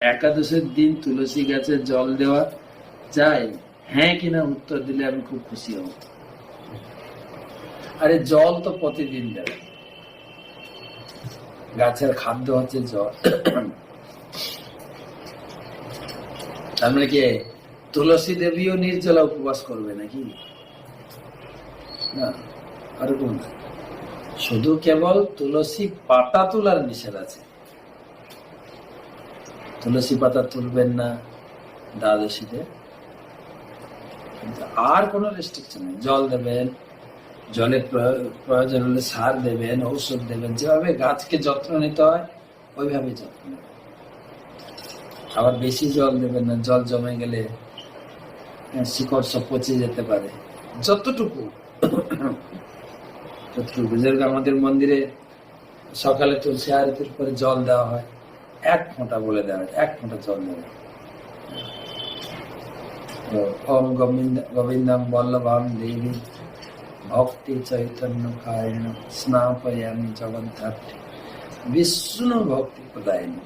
একাদশের দিন তুলসী গাছে জল দেওয়া যায়? হ্যাঁ কিনা উত্তর দিলে আমি খুব খুশি হব। আরে জল তো প্রতিদিন দেবে গাছের খাদ্য হচ্ছে জল। তার মানে কি, তুলসী দেবীও নির্জলা উপবাস করবে নাকি? না, আর কোন শুধু কেবল তুলসী পাতা তোলার নিষেধ আছে। তুলসী পাতা তুলবেন না, দ্বাদশীতে। কিন্তু আর কোনো রেস্ট্রিকশন নেই। জল দেবেন, জলের প্রয়- প্রয়োজন হলে সার দেবেন, ঔষধ দেবেন। যেভাবে গাছকে যত্ন নিতে হয় ওইভাবে যত্ন নেবেন। আবার বেশি জল দেবেন না, জল জমে গেলে শিকড় সব পচে যেতে পারে। যতটুকু। যতটুকু। যেরকম আমাদের মন্দিরে সকালে তুলসী আরতির পরে জল দেওয়া হয় এক ফোঁটা বলে দেওয়া এক ফোঁটা জল দেবে ওম গোবিন্দ, গোবিন্দম বল্লভাম দেবী, ভক্তি চৈতন্য কায়ন, স্নাপয়ামি জগদ্ধাত্রী। বিষ্ণু ভক্তি প্রদায়নী।